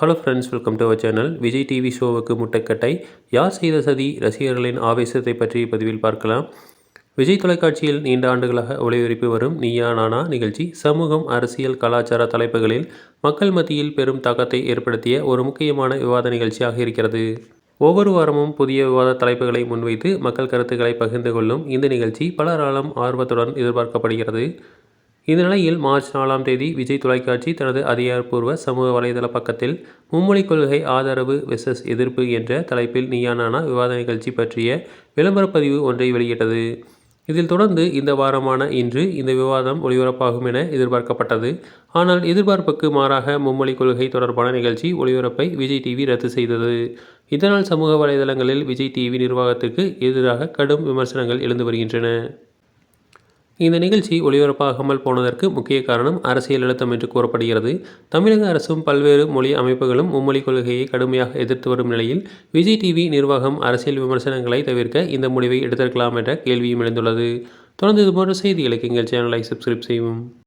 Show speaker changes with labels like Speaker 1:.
Speaker 1: Hello friends welcome to our channel Vijay TV ஷோவுக்கு முட்டைக்கட்டை. யார் செய்த சதி? ரசிகர்களின் ஆவேசத்தை பற்றி பதிவில் பார்க்கலாம். விஜய் தொலைக்காட்சியில் நீண்ட ஆண்டுகளாக ஒளிபரப்பி வரும் நீயா நானா நிகழ்ச்சி சமூகம் அரசியல் கலாச்சார தலைப்புகளில் மக்கள் மத்தியில் பெரும் தாக்கத்தை ஏற்படுத்திய ஒரு முக்கியமான விவாத நிகழ்ச்சியாக இருக்கிறது. ஒவ்வொரு வாரமும் புதிய விவாத தலைப்புகளை முன்வைத்து மக்கள் கருத்துக்களை பகிர்ந்து கொள்ளும் இந்த நிகழ்ச்சி பலராலும் ஆர்வத்துடன் எதிர்பார்க்கப்படுகிறது. இந்த நிலையில் மார்ச் நாலாம் தேதி விஜய் தொலைக்காட்சி தனது அதிகாரப்பூர்வ சமூக வலைதள பக்கத்தில் மும்மொழி கொள்கை ஆதரவு வெசஸ் எதிர்ப்பு என்ற தலைப்பில் நீயானானா விவாத நிகழ்ச்சி பற்றிய விளம்பரப்பதிவு ஒன்றை வெளியிட்டது. இதில் தொடர்ந்து இந்த வாரமான இன்று இந்த விவாதம் ஒளிபரப்பாகும் என எதிர்பார்க்கப்பட்டது. ஆனால் எதிர்பார்ப்புக்கு மாறாக மும்மொழி கொள்கை தொடர்பான நிகழ்ச்சி ஒளிபரப்பை விஜய் டிவி ரத்து செய்தது. இதனால் சமூக வலைதளங்களில் விஜய் டிவி நிர்வாகத்திற்கு எதிராக கடும் விமர்சனங்கள் எழுந்து வருகின்றன. இந்த நிகழ்ச்சி ஒளிபரப்பாகாமல் போனதற்கு முக்கிய காரணம் அரசியல் அழுத்தம் என்று கூறப்படுகிறது. தமிழக அரசும் பல்வேறு மொழி அமைப்புகளும் மும்மொழி கொள்கையை கடுமையாக எதிர்த்து வரும் நிலையில் விஜய் டிவி நிர்வாகம் அரசியல் விமர்சனங்களை தவிர்க்க இந்த முடிவை எடுத்திருக்கலாம் என்ற கேள்வியும் எழுந்துள்ளது. தொடர்ந்து இதுபோன்ற செய்திகளுக்கு எங்கள் சேனலை சப்ஸ்கிரைப் செய்வோம்